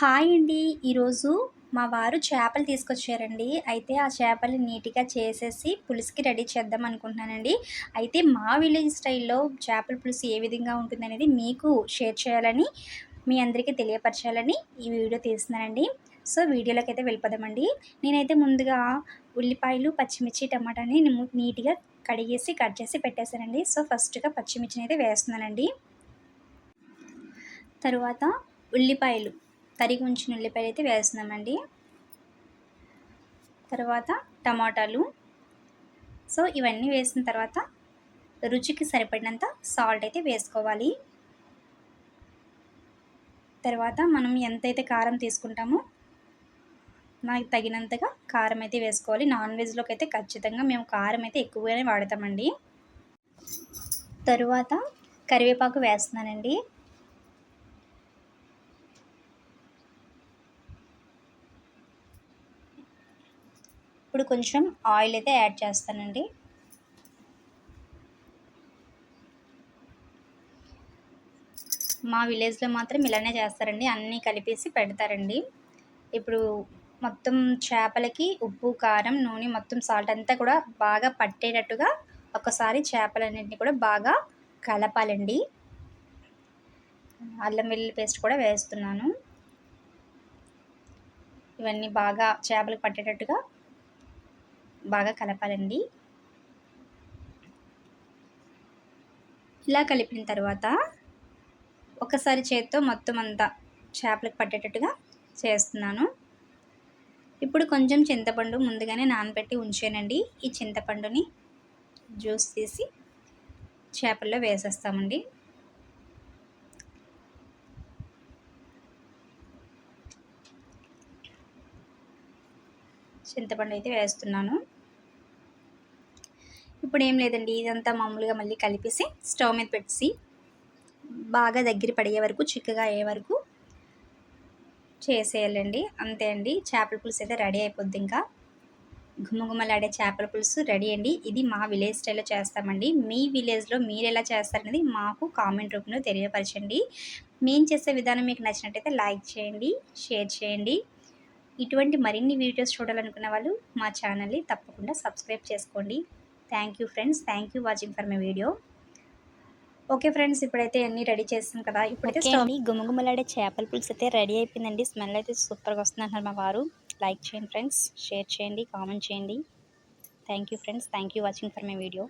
Hi అండి. ఈరోజు మా వారు చేపలు తీసుకొచ్చారండి. అయితే ఆ చేపలు నీట్గా చేసేసి పులుసుకి రెడీ చేద్దాం అనుకుంటున్నానండి. అయితే మా విలేజ్ స్టైల్లో చేపల పులుసు ఏ విధంగా ఉంటుందనేది మీకు షేర్ చేయాలని మీ అందరికీ తెలియపరచాలని ఈ వీడియో తీస్తున్నానండి. సో వీడియోలోకి అయితే వెళ్ళిపోదామండి. నేనైతే ముందుగా ఉల్లిపాయలు పచ్చిమిర్చి టమాటాని నీట్గా కడిగేసి కట్ చేసి పెట్టేశానండి. సో ఫస్ట్గా పచ్చిమిర్చిని అయితే వేస్తున్నానండి. తరువాత ఉల్లిపాయలు. తరిగి ఉంచిన ఉల్లిపాయలు అయితే వేస్తున్నామండి. తర్వాత టమాటాలు. సో ఇవన్నీ వేసిన తర్వాత రుచికి సరిపడినంత సాల్ట్ అయితే వేసుకోవాలి. తర్వాత మనం ఎంతైతే కారం తీసుకుంటామో మనకి తగినంతగా కారం అయితే వేసుకోవాలి. నాన్ వెజ్లోకి అయితే ఖచ్చితంగా మేము కారం అయితే ఎక్కువగానే వాడతామండి. తరువాత కరివేపాకు వేస్తున్నానండి. ఇప్పుడు కొంచెం ఆయిల్ అయితే యాడ్ చేస్తానండి. మా విలేజ్లో మాత్రం ఇలానే చేస్తారండి. అన్నీ కలిపేసి పెడతారండి. ఇప్పుడు మొత్తం చేపలకి ఉప్పు కారం నూనె మొత్తం సాల్ట్ అంతా కూడా బాగా పట్టేటట్టుగా ఒకసారి చేపలన్నింటినీ కూడా బాగా కలపాలండి. అల్లం వెల్లుల్లి పేస్ట్ కూడా వేస్తున్నాను. ఇవన్నీ బాగా చేపలకు పట్టేటట్టుగా బాగా కలపాలండి. ఇలా కలిపిన తర్వాత ఒకసారి చేత్తో మొత్తం అంతా చేపలకు పట్టేటట్టుగా చేస్తున్నాను. ఇప్పుడు కొంచెం చింతపండు ముందుగానే నానబెట్టి ఉంచానండి. ఈ చింతపండుని జ్యూస్ తీసి చేపల్లో వేసేస్తామండి. చింతపండు అయితే వేస్తున్నాను. ఇప్పుడు ఏం లేదండి ఇదంతా మామూలుగా మళ్ళీ కలిపేసి స్టవ్ మీద పెట్టేసి బాగా దగ్గర పడే వరకు చిక్కగా అయ్యే వరకు చేసేయాలండి. అంతే అండి చేపల పులుసు అయితే రెడీ అయిపోద్ది ఇంకా. గుమ్మగుమ్మలాడే చేపల పులుసు రెడీ అండి. ఇది మా విలేజ్ స్టైల్లో చేస్తామండి. మీ విలేజ్లో మీరు ఎలా చేస్తారనేది మాకు కామెంట్ రూపంలో తెలియపరచండి. మేము చేసే విధానం మీకు నచ్చినట్టయితే లైక్ చేయండి షేర్ చేయండి. ఇటువంటి మరిన్ని వీడియోస్ చూడాలనుకున్న వాళ్ళు మా ఛానల్ని తప్పకుండా సబ్స్క్రైబ్ చేసుకోండి. Thank you friends thank you watching for my video okay friends ఇప్పుడైతే అన్నీ రెడీ చేస్తాం కదా. ఇప్పుడైతే స్టవ్ గుమగుమలాడే చేపల పులుసు అయితే రెడీ అయిపోయిందండి. స్మెల్ అయితే సూపర్గా వస్తుంది మా వారు. లైక్ చేయండి ఫ్రెండ్స్ షేర్ చేయండి కామెంట్ చేయండి. Thank you friends thank you watching for my video